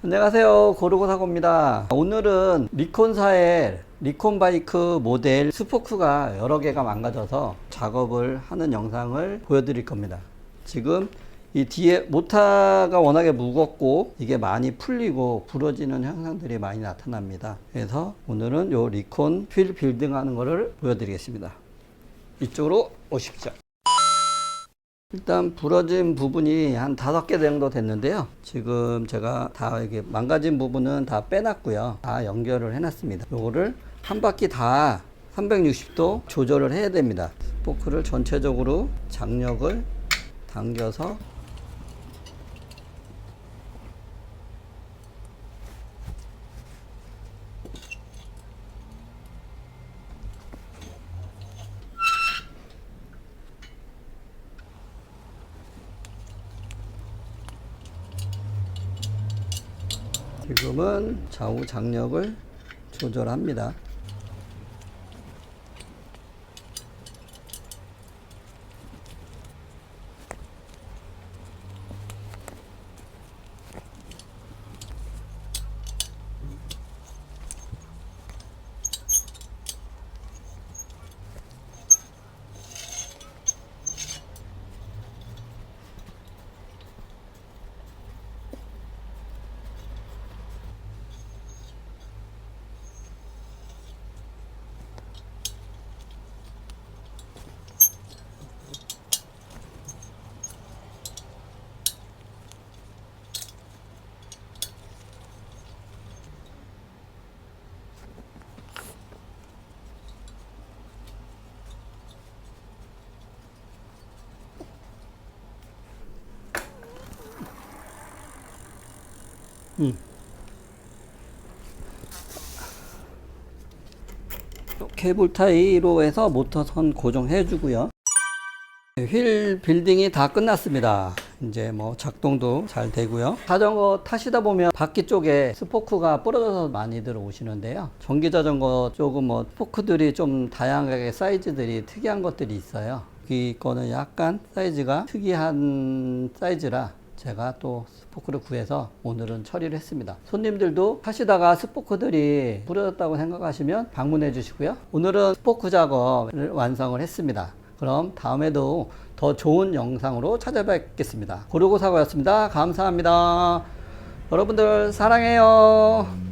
안녕하세요. 고르고 사고입니다. 오늘은 리콘사의 리콘 바이크 모델 스포크가 여러 개가 망가져서 작업을 하는 영상을 보여드릴 겁니다. 지금 이 뒤에 모타가 워낙에 무겁고 이게 많이 풀리고 부러지는 현상들이 많이 나타납니다. 그래서 오늘은 요 리콘 휠 빌딩 하는 거를 보여드리겠습니다. 이쪽으로 오십시오 일단 부러진 부분이 한 다섯 개 정도 됐는데요. 지금 제가 다 이게 망가진 부분은 다 빼놨고요. 다 연결을 해놨습니다. 요거를 한 바퀴 다 360도 조절을 해야 됩니다. 스포크를 전체적으로 장력을 당겨서 지금은 좌우 장력을 조절합니다. 케이블 타이로 해서 모터선 고정해 주고요. 휠 빌딩이 다 끝났습니다. 이제 뭐 작동도 잘 되고요. 자전거 타시다 보면 바퀴 쪽에 스포크가 부러져서 많이들 오시는데요. 전기 자전거 쪽은 뭐 스포크들이 좀 다양하게 사이즈들이 특이한 것들이 있어요. 이 거는 약간 사이즈가 특이한 사이즈라 제가 또 스포크를 구해서 오늘은 처리를 했습니다. 손님들도 하시다가 스포크들이 부러졌다고 생각하시면 방문해 주시고요. 오늘은 스포크 작업을 완성을 했습니다. 그럼 다음에도 더 좋은 영상으로 찾아뵙겠습니다. 고르고 사고였습니다. 감사합니다. 여러분들 사랑해요.